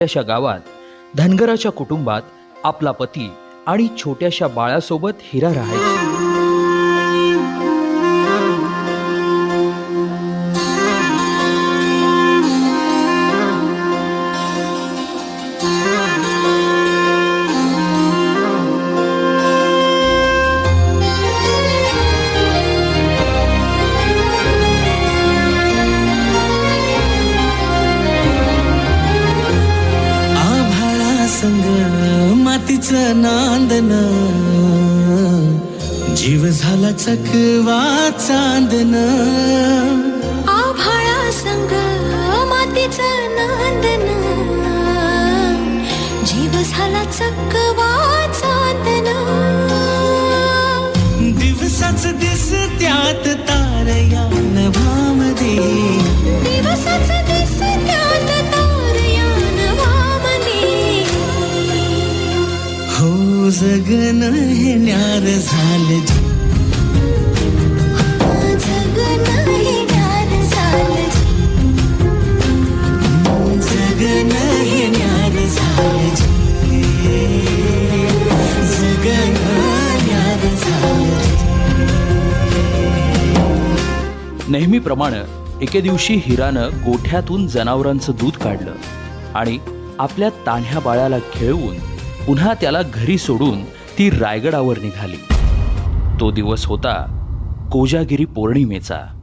छोट्याशा गावात धनगराच्या कुटुंबात आपला पती आणि छोट्याशा बाळासोबत हिरा राहायचा. मातीचं नांदन. जीव झाला चकवा चांदन. आभाळा संग मातीचं नांदन. जीव झाला चकवा चांदन. दिवसाच दिस त्यात जगन हे न्यार झालं जगन गार झालं जगन न्यार झालं जगन न्यार झालं नेहमीप्रमाणे एके दिवशी हिरानं गोठ्यातून जनावरांचं दूध काढलं आणि आपल्या तान्ह्या बाळाला खेळवून पुन्हा त्याला घरी सोडून ती रायगडावर निघाली. तो दिवस होता कोजागिरी पौर्णिमेचा.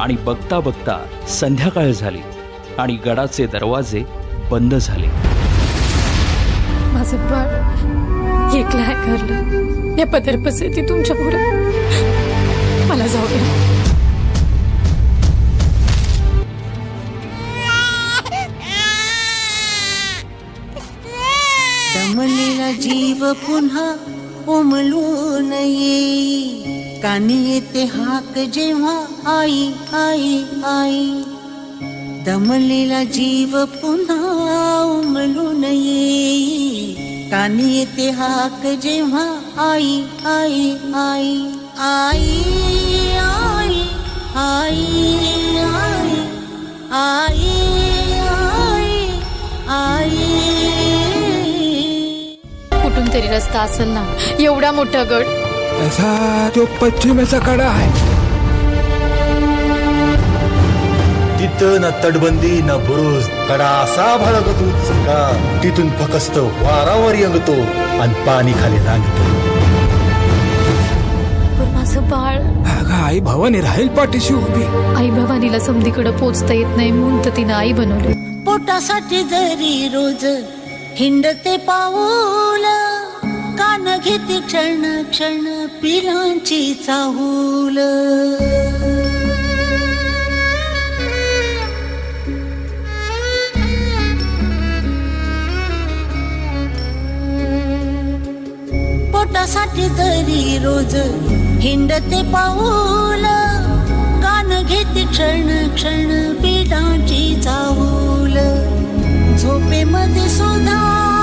आणि बघता बघता संध्याकाळ झाली आणि गडाचे दरवाजे बंद झाले. माझं बाळ एकलं आहे घरलं या पदरपसे ती तुमच्यापुढे मला जाऊ दे. दमलेला जीव पुन्हा उमलून येई कानी येते हाक जेव्हा आई आई आई. दमलेला जीव पुन्हा उमलून येई कानी येते हाक जेव्हा आई आई आई. आई आई आई आई. आई आई आई. कुठून तरी रस्ता असेल ना एवढा मोठा गड. तसा तो पश्चिमेचा कडा आहे तिथं ना तटबंदी ना बुरुज कडा असा भडकतो का तिथून फकस्त वारावर यंगतो आणि पाणी खाली नांगतो पण माझं बाळ अगं आई भवानी राहील पाठीशी उभी. आई भवानीला समधीकडे पोचता येत नाही म्हणून तर तिनं आई बनवलं. पोटासाठी जरी रोज हिंडते पाऊल घेते क्षण क्षण पिलांची चाहूल. पोटासाठी तरी रोज हिंडते पाऊल कान घेते क्षण क्षण पिलांची चाहूल. झोपेमध्ये सुद्धा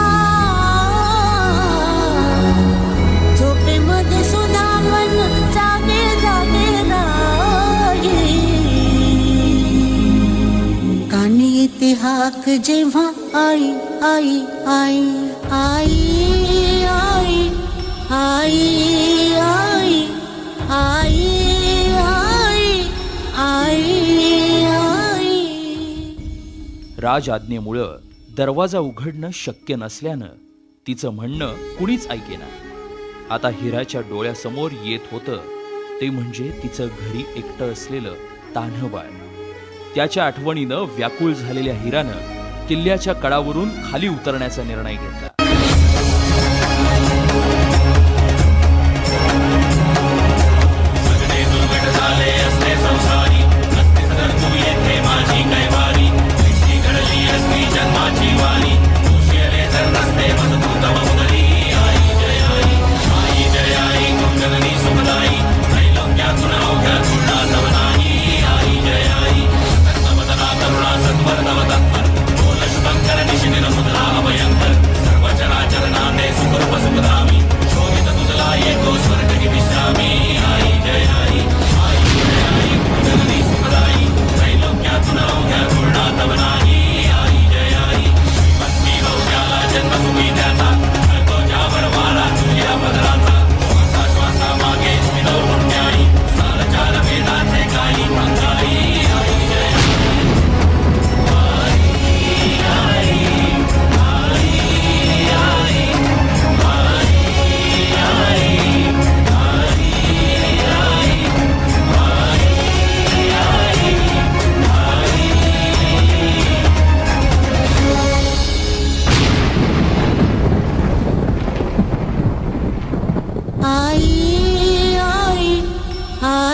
जेव्हा आई आई आई आई आई आई आई आई आई आई आई राज आज्ञेमुळं दरवाजा उघडणं शक्य नसल्यानं तिचं म्हणणं कुणीच ऐकेना आता हिराच्या डोळ्यासमोर येत होतं ते म्हणजे तिचं घरी एकटं असलेलं तान्हं त्याच्या आठवणीनं व्याकुळ झालेल्या हिरानं किल्ल्याच्या कडावरून खाली उतरण्याचा निर्णय घेतला.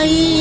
Ay.